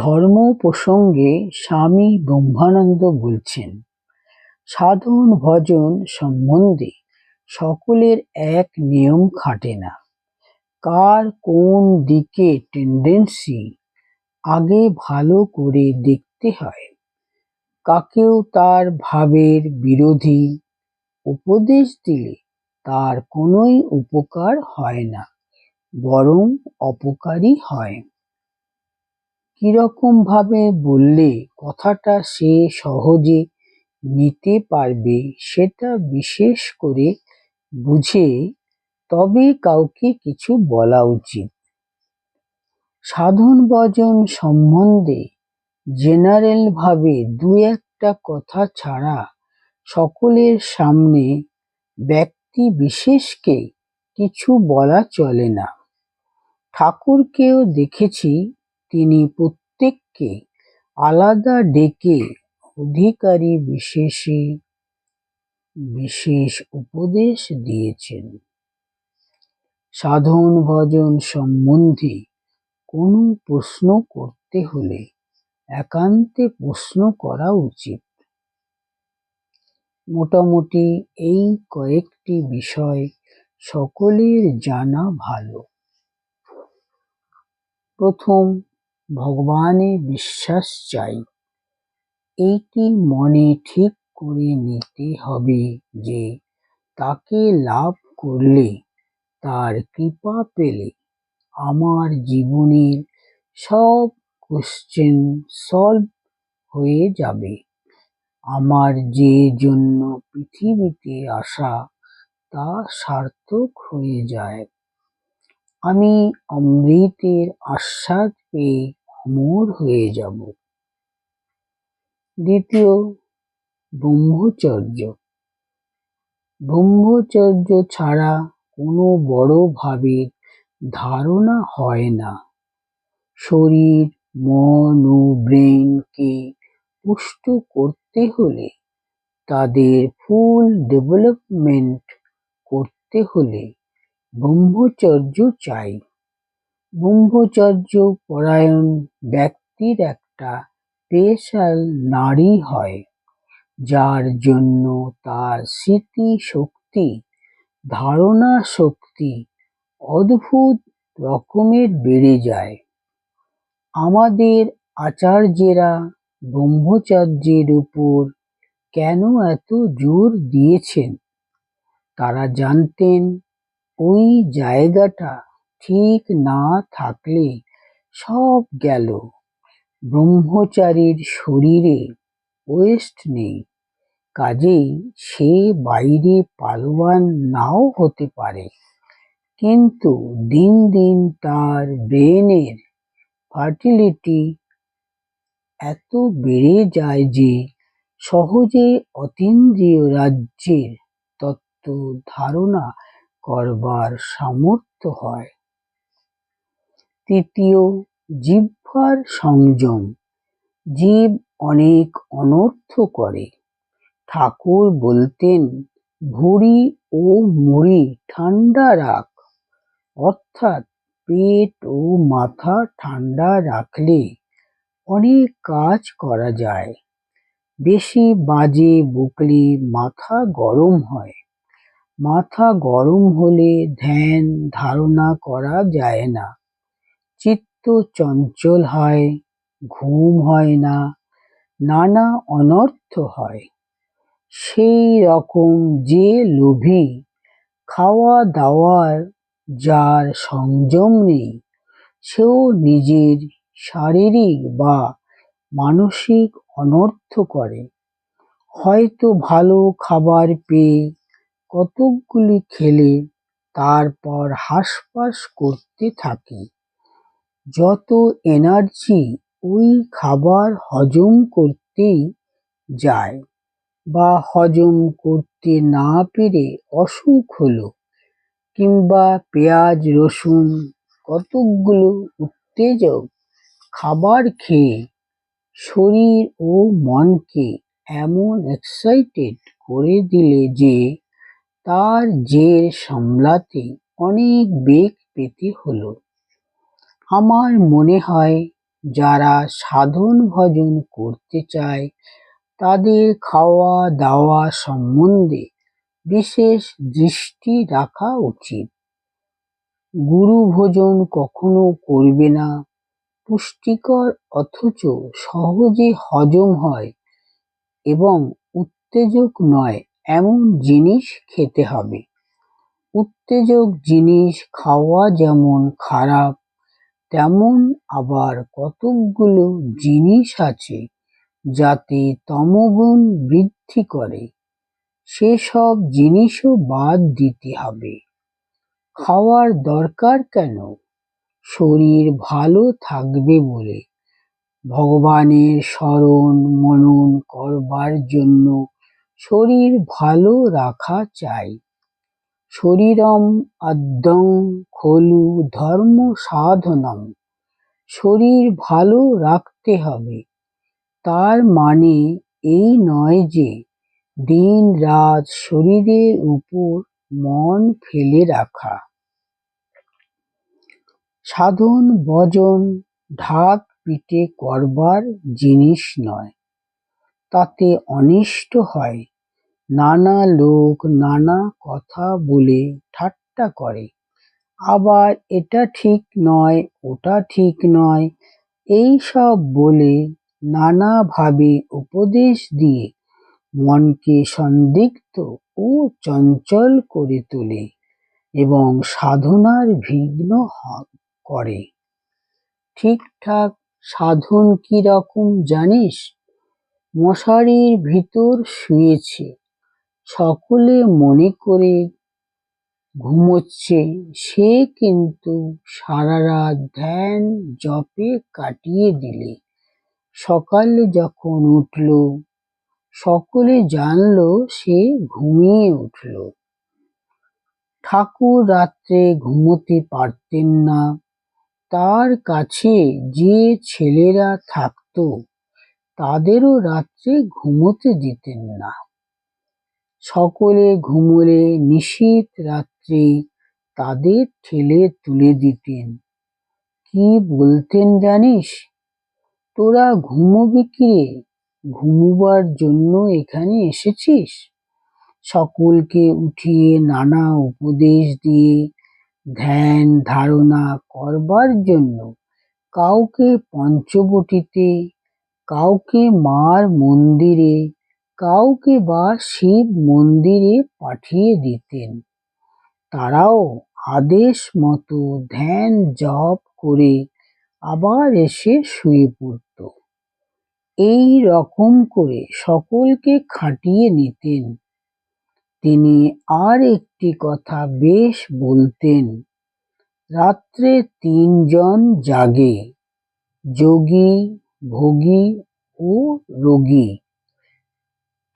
ধর্ম প্রসঙ্গে স্বামী ব্রহ্মানন্দ বলছেন, সাধন ভজন সম্বন্ধে সকলের এক নিয়ম খাটে না। কার কোন দিকে টেন্ডেন্সি আগে ভালো করে দেখতে হয়। কাকেও তার ভাবের বিরোধী উপদেশ দিলে তার কোনোই উপকার হয় না, বরং অপকারই হয়। কীরকম ভাবে বললে কথাটা সে সহজে নিতে পারবে সেটা বিশেষ করে বুঝে তবে কাউকে কিছু বলা উচিত। সাধন ভজন সম্বন্ধে জেনারেল ভাবে দু একটা কথা ছাড়া সকলের সামনে ব্যক্তি বিশেষকে কিছু বলা চলে না। ঠাকুরকেও দেখেছি তিনি প্রত্যেককে আলাদা ডেকে অধিকারী বিশেষে বিশেষ উপদেশ দিয়েছেন। সাধন ভজন সম্বন্ধে কোনো প্রশ্ন করতে হলে একান্তে প্রশ্ন করা উচিত। মোটামুটি এই কয়েকটি বিষয় সকলের জানা ভালো। প্রথম ভগবানে বিশ্বাস চাই। এইটি মনে ঠিক করে নিতে হবে যে তাকে লাভ করলে তার কৃপা পেলে আমার জীবনের সব কোশ্চেন সলভ হয়ে যাবে। আমার যে জন্য পৃথিবীতে আসা তা সার্থক হয়ে যায়। আমি অমৃতের আস্বাদ পেয়ে অমর হয়ে যাব। দ্বিতীয়, ব্রহ্মচর্য। ব্রহ্মচর্য ছাড়া কোনো বড় ভাবের ধারণা হয় না। শরীর, মন ও ব্রেনকে পুষ্ট করতে হলে, তাদের ফুল ডেভেলপমেন্ট করতে হলে ব্রহ্মচর্য চাই। ব্রহ্মচর্য পরায়ণ ব্যক্তির একটা স্পেশাল নারী হয়, যার জন্য তার স্মৃতি শক্তি ধারণা শক্তি অদ্ভুত রকমের বেড়ে যায়। আমাদের আচার্যেরা ব্রহ্মচর্যের উপর কেন এত জোর দিয়েছেন? তারা জানতেন ওই জায়গাটা ঠিক না থাকলে সব গেল। ব্রহ্মচারীর শরীরে ওয়েস্ট নেই। কাজেই সে বাইরে পালোয়ান নাও হতে পারে। কিন্তু দিন দিন তার ব্রেনের ফার্টিলিটি এত বেড়ে যায় যে সহজে অতীন্দ্রিয় রাজ্যের তত্ত্ব ধারণা করবার সামর্থ্য হয়। তৃতীয় জিহ্বার সংযম। জীব অনেক অনর্থ করে। ঠাকুর বলতেন, ভুঁড়ি ও মুড়ি ঠান্ডা রাখ। অর্থাৎ পেট ও মাথা ঠান্ডা রাখলে অনেক কাজ করা যায়। বেশি বাজে বকলে মাথা গরম হয়। মাথা গরম হলে ধ্যান ধারণা করা যায় না। চিত্ত চঞ্চল হয়, ঘুম হয় না, নানা অনর্থ হয়। সেই রকম যে লোভী খাওয়া দাওয়ার যার সংযম নেই, সেও নিজের শারীরিক বা মানসিক অনর্থ করে। হয়তো ভালো খাবার পেয়ে কতকগুলি খেলে তারপর হাঁসফাঁস করতে থাকে। যত এনার্জি ওই খাবার হজম করতেই যায় বা হজম করতে না পেরে অসুখ হলো কিংবা পেঁয়াজ, রসুন কতকগুলো উত্তেজক খাবার খেয়ে শরীর ও মনকে এমন এক্সাইটেড করে দিলে যে তার জের সামলাতে অনেক বেগ পেতে হলো। আমার মনে হয় যারা সাধন ভজন করতে চায়, তাদের খাওয়া দাওয়া সম্বন্ধে বিশেষ দৃষ্টি রাখা উচিত। গুরু ভোজন কখনো করবে না, পুষ্টিকর অথচ সহজে হজম হয় এবং উত্তেজক নয় এমন জিনিস খেতে হবে। উত্তেজক জিনিস খাওয়া যেমন খারাপ তেমন আবার কতকগুলো জিনিস আছে যাতে তমগুণ বৃদ্ধি করে। সেসব জিনিসও বাদ দিতে হবে। খাওয়ার দরকার কেন? শরীর ভালো থাকবে বলে ভগবানের স্মরণ মনন করবার জন্য শরীর ভালো রাখা চাই। শরীরম আদ্যং খলু ধর্ম সাধনম। শরীর ভালো রাখতে হবে। তার মানে এই নয় যে দিন রাত শরীরের উপর মন ফেলে রাখা। সাধন, ভজন, ঢাক পিটে করবার জিনিস নয়। তাতে অনিষ্ট হয়। নানা লোক নানা কথা বলে ঠাট্টা করে। আবার এটা ঠিক নয়, ওটা ঠিক নয়। এই সব বলে নানাভাবে উপদেশ দিয়ে মনকে সন্দিগ্ধ ও চঞ্চল করে তোলে এবং সাধনার বিঘ্ন করে। ঠিকঠাক সাধন কি রকম জানিস? মশারির ভিতর শুয়েছে। সকলে মনে করে ঘুমোচ্ছে। সে কিন্তু সারা রাত ধ্যান জপে কাটিয়ে দিলে। সকালে যখন উঠল, সকলে জানল সে ঘুমিয়ে উঠল। ঠাকুর রাত্রে ঘুমোতে পারতেন না। তার কাছে যে ছেলেরা থাকত, তাদেরও রাত্রে ঘুমোতে দিতেন না। সকলে ঘুমোলে নিশীথ রাত্রে তাদের ঠেলে তুলে দিতেন। কি বলতেন জানিস? তোরা ঘুমোবি কিরে ঘুমোবার জন্য এখানে এসেছিস? সকলকে উঠিয়ে নানা উপদেশ দিয়ে ধ্যান ধারণা করবার জন্য কাউকে পঞ্চবটিতে, কাউকে মার মন্দিরে কাউকে বা শিব মন্দিরে পাঠিয়ে দিতেন। তারাও আদেশ মতো ধ্যান জপ করে আবার এসে শুয়ে পড়ত। এই রকম করে সকলকে খাটিয়ে নিতেন। তিনি আর একটি কথা বেশ বলতেন, রাত্রে তিনজন জাগে, যোগী, ভোগী ও রোগী।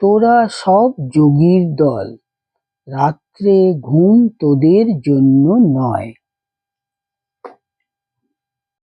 তোরা সব যোগীর দল। রাত্রে ঘুম তোদের জন্য নয়।